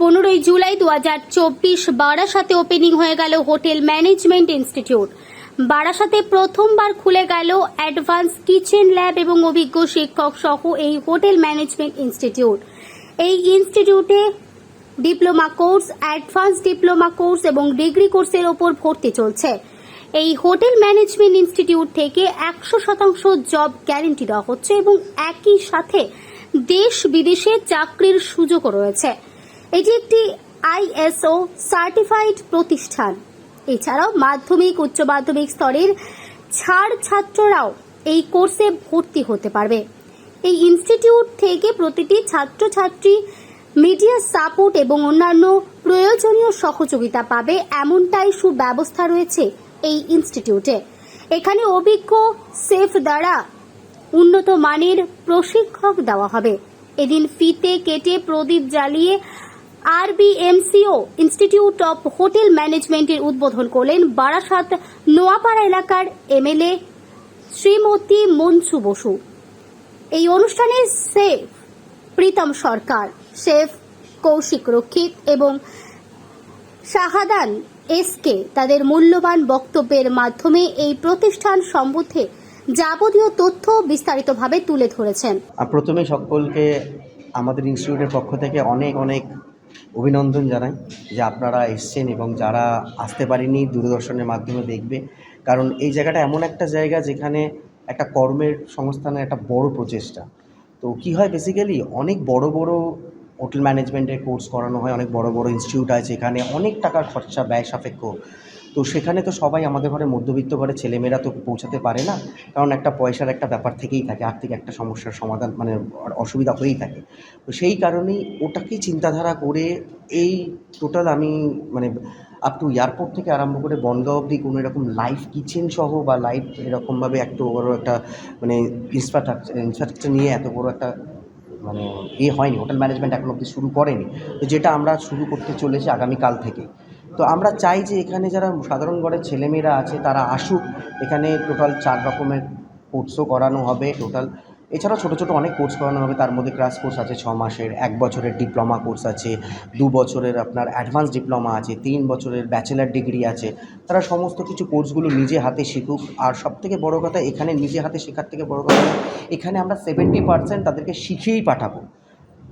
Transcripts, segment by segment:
পনেরোই জুলাই দু হাজার চব্বিশ বারাসাতে ওপেনিং হয়ে গেল হোটেল ম্যানেজমেন্ট ইনস্টিটিউট। বারাসাতে প্রথমবার খুলে গেল অ্যাডভান্স কিচেন ল্যাব এবং অভিজ্ঞ শিক্ষক সহ এই হোটেল ম্যানেজমেন্ট ইনস্টিটিউট। এই ইনস্টিটিউটে diploma course, advance diploma course এবং ডিগ্রি কোর্সের ওপর ভর্তি চলছে। এই হোটেল ম্যানেজমেন্ট ইনস্টিটিউট থেকে একশো শতাংশ জব গ্যারেন্টি দেওয়া হচ্ছে এবং একই সাথে দেশ বিদেশে চাকরির সুযোগও রয়েছে। এটি একটি আইএসও সার্টিফাইড প্রতিষ্ঠান। এছাড়াও মাধ্যমিক, উচ্চ মাধ্যমিক স্তরের ছাড় ছাত্ররাও এই কোর্সে ভর্তি হতে পারবে। এই ইনস্টিটিউট থেকে প্রতিটি ছাত্রছাত্রী মিডিয়া সাপোর্ট এবং অন্যান্য প্রয়োজনীয় সহযোগিতা পাবে এমনটাই সুব্যবস্থা রয়েছে এই ইনস্টিটিউটে। এখানে অভিজ্ঞ সেফ দ্বারা উন্নত মানের প্রশিক্ষক দেওয়া হবে। এদিন ফিতে কেটে প্রদীপ জ্বালিয়ে আরবিএমসিও ইনস্টিটিউট অফ হোটেল ম্যানেজমেন্টের উদ্বোধন করলেন বারাসাত নোয়াপাড়া এলাকার এমএলএ শ্রীমতী মনসু বসু। এই অনুষ্ঠানে শেফ প্রীতম সরকার, শেফ কৌশিক রক্ষিত এবং শাহাদান এসকে তাদের মূল্যবান বক্তব্যের মাধ্যমে এই প্রতিষ্ঠান সম্বন্ধে যাবতীয় তথ্য বিস্তারিতভাবে তুলে ধরেছেন। প্রথমে সকলকে আমাদের ইনস্টিটিউটের পক্ষ থেকে অনেক অনেক অভিনন্দন জানাই যে আপনারা এসছেন এবং যারা আসতে পারেনি দূরদর্শনের মাধ্যমে দেখবে। কারণ এই জায়গাটা এমন একটা জায়গা যেখানে একটা কর্মের সংস্থানের একটা বড় প্রচেষ্টা। তো কি হয় বেসিক্যালি অনেক বড় বড় হোটেল ম্যানেজমেন্টের কোর্স করানো হয়, অনেক বড় বড় ইনস্টিটিউট আছে, এখানে অনেক টাকার খরচা ব্যয় সাপেক্ষ। তো সেখানে তো সবাই আমাদের ঘরে মধ্যবিত্ত ঘরে ছেলেমেয়েরা তো পৌঁছাতে পারে না। কারণ একটা পয়সার একটা ব্যাপার থেকেই থাকে, আর্থিক একটা সমস্যার সমাধান মানে অসুবিধা হয়েই থাকে। তো সেই কারণেই ওটাকেই চিন্তাধারা করে এই টোটাল আমি মানে আপ টু এয়ারপোর্ট থেকে আরম্ভ করে বনগাঁও অবধি কোনো এরকম লাইফ কিচেন সহ বা লাইফ এরকমভাবে এত বড় একটা মানে ইনফ্রাস্ট্রাকচার ইনফ্রাস্ট্রাকচার নিয়ে এত বড় একটা মানে এ হয়নি। হোটেল ম্যানেজমেন্ট এখন অবধি শুরু করেনি। তো যেটা আমরা শুরু করতে চলেছি আগামীকাল থেকে। তো আমরা চাই যে এখানে যারা সাধারণ ঘরের ছেলেমেয়েরা আছে, তারা আসুক। এখানে টোটাল চার রকমের কোর্সও করানো হবে টোটাল এছাড়াও ছোটো ছোটো অনেক কোর্স করানো হবে। তার মধ্যে ক্রাশ কোর্স আছে ছ মাসের, এক বছরের ডিপ্লোমা কোর্স আছে, দু বছরের আপনার অ্যাডভান্স ডিপ্লোমা আছে, তিন বছরের ব্যাচেলার ডিগ্রি আছে। তারা সমস্ত কিছু কোর্সগুলো নিজে হাতে শিখুক। আর সব থেকে বড়ো কথা, এখানে নিজে হাতে শেখার থেকে বড়ো কথা, এখানে আমরা সেভেন্টি পার্সেন্ট তাদেরকে শিখেই পাঠাবো।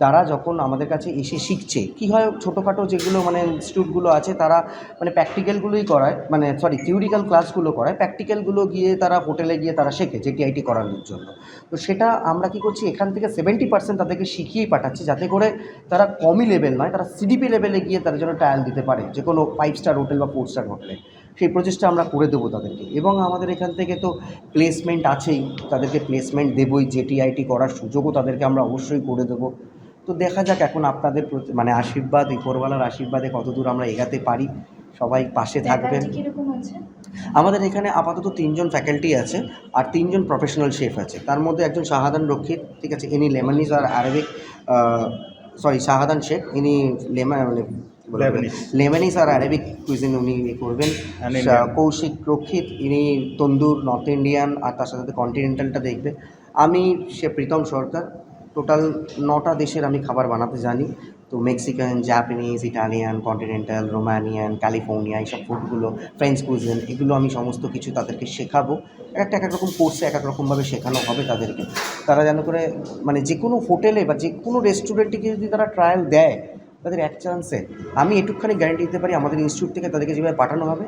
তারা যখন আমাদের কাছে এসে শিখছে, কী হয় ছোটোখাটো যেগুলো মানে ইনস্টিটিউটগুলো আছে, তারা মানে প্র্যাকটিক্যালগুলোই করায় মানে সরি থিওরিক্যাল ক্লাসগুলো করায় প্র্যাকটিক্যালগুলো গিয়ে তারা হোটেলে গিয়ে তারা শেখে জেটিআইটি করানোর জন্য। তো সেটা আমরা কি করছি, এখান থেকে সেভেন্টি পার্সেন্ট তাদেরকে শিখিয়েই পাঠাচ্ছি, যাতে করে তারা কমই লেভেল নয়, তারা সিডিপি লেভেলে গিয়ে তারা যেন ট্রায়াল দিতে পারে, যে কোনো ফাইভ স্টার হোটেল বা ফোর স্টার হোটেলে সেই প্রচেষ্টা আমরা করে দেবো তাদেরকে। এবং আমাদের এখান থেকে তো প্লেসমেন্ট আছেই, তাদেরকে প্লেসমেন্ট দেবই জেটিআইটি করার সুযোগও তাদেরকে আমরা অবশ্যই করে দেবো। তো দেখা যাক এখন আপনাদের প্রতি মানে আশীর্বাদ উপরওয়ালার আশীর্বাদে কতদূর আমরা এগাতে পারি। সবাই পাশে থাকবেন। আমাদের এখানে আপাতত তিনজন ফ্যাকাল্টি আছে আর তিনজন প্রফেশনাল শেফ আছে। তার মধ্যে একজন শাহাদান রক্ষিত ঠিক আছে? ইনি লেমানিজ আর আরবিক সরি শাহাদান শেখ ইনি লেমা মানে আর আরবিক কুইজিন উনি ইয়ে করবেন। কৌশিক রক্ষিত ইনি তন্দুর নর্থ ইন্ডিয়ান আর তার সাথে সাথে কন্টিনেন্টালটা দেখবে। আমি সে প্রীতম সরকার টোটাল নটা দেশের আমি খাবার বানাতে জানি। তো Mexican Japanese Italian continental Romanian California এইসব ফুডগুলো ফ্রেঞ্চ কুইজিন এগুলো আমি সমস্ত কিছু তাদেরকে শেখাবো। এক একটা এক এক রকম কোর্সে এক এক রকমভাবে শেখানো হবে তাদেরকে। তারা যেন করে মানে যে কোনো হোটেলে বা যে কোনো রেস্টুরেন্টে যদি তারা ট্রায়াল দেয়, তাদের এক চান্সে আমি এটুকখানি গ্যারান্টি দিতে পারি আমাদের ইনস্টিটিউট থেকে তাদেরকে যেভাবে পাঠানো হবে,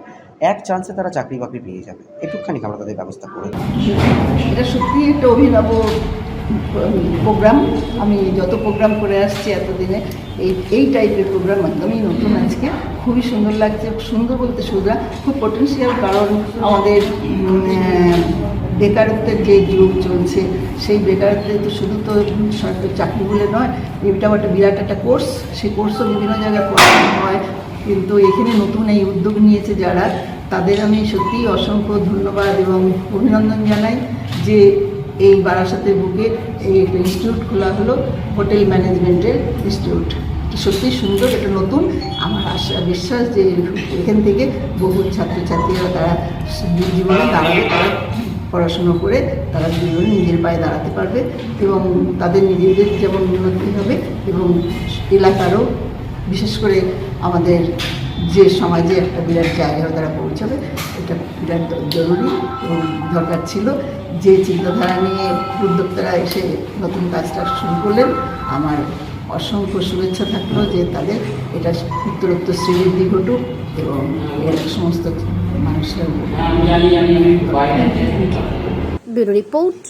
এক চান্সে তারা চাকরি বাকরি পেয়ে যাবে। এটুকখানি আমরা তাদের ব্যবস্থা করে এটা সত্যি একটা অভিনব প্রোগ্রাম আমি যত প্রোগ্রাম করে আসছি এতদিনে, এই এই টাইপের প্রোগ্রাম একদমই নতুন আজকে। খুবই সুন্দর লাগছে সুন্দর বলতে সুন্দর খুব পটেন্সিয়াল কারণ আমাদের বেকারত্বের যে যুগ চলছে, সেই বেকারত্বে তো শুধু তো সরকারি চাকরি বলে নয় এটাও একটা বিরাট একটা কোর্স সেই কোর্সও বিভিন্ন জায়গায় পড়ানো হয়। কিন্তু এখানে নতুন এই উদ্যোগ নিয়েছে যারা, তাদের আমি সত্যিই অসংখ্য ধন্যবাদ এবং অভিনন্দন জানাই যে এই বারাসাতের বুকে এই একটা ইনস্টিটিউট খোলা হলো হোটেল ম্যানেজমেন্টের ইনস্টিটিউট সত্যি সুন্দর, এটা নতুন। আমার আশা, বিশ্বাস যে এখান থেকে বহু ছাত্রছাত্রীরা তারা জীবনে দাঁড়াবে, তারা পড়াশুনো করে তারা জীবনে নিজের পায়ে দাঁড়াতে পারবে এবং তাদের নিজেদের যেমন উন্নতি হবে এবং এলাকারও, বিশেষ করে আমাদের যে সমাজে একটা বিরাট জায়গায় তারা পৌঁছাবে, এটা বিরাট জরুরি এবং দরকার ছিল। যে চিন্তাধারা নিয়ে উদ্যোক্তারা এসে নতুন কাজটা শুরু করলেন, আমার অসংখ্য শুভেচ্ছা থাকল যে তাদের এটা উত্তরোত্তর শ্রীবৃদ্ধি ঘটুক এবং এর সমস্ত মানুষের report,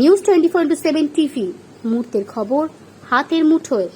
news twenty four into seven TV, মুহূর্তের খবর, হাতের মুঠোয়।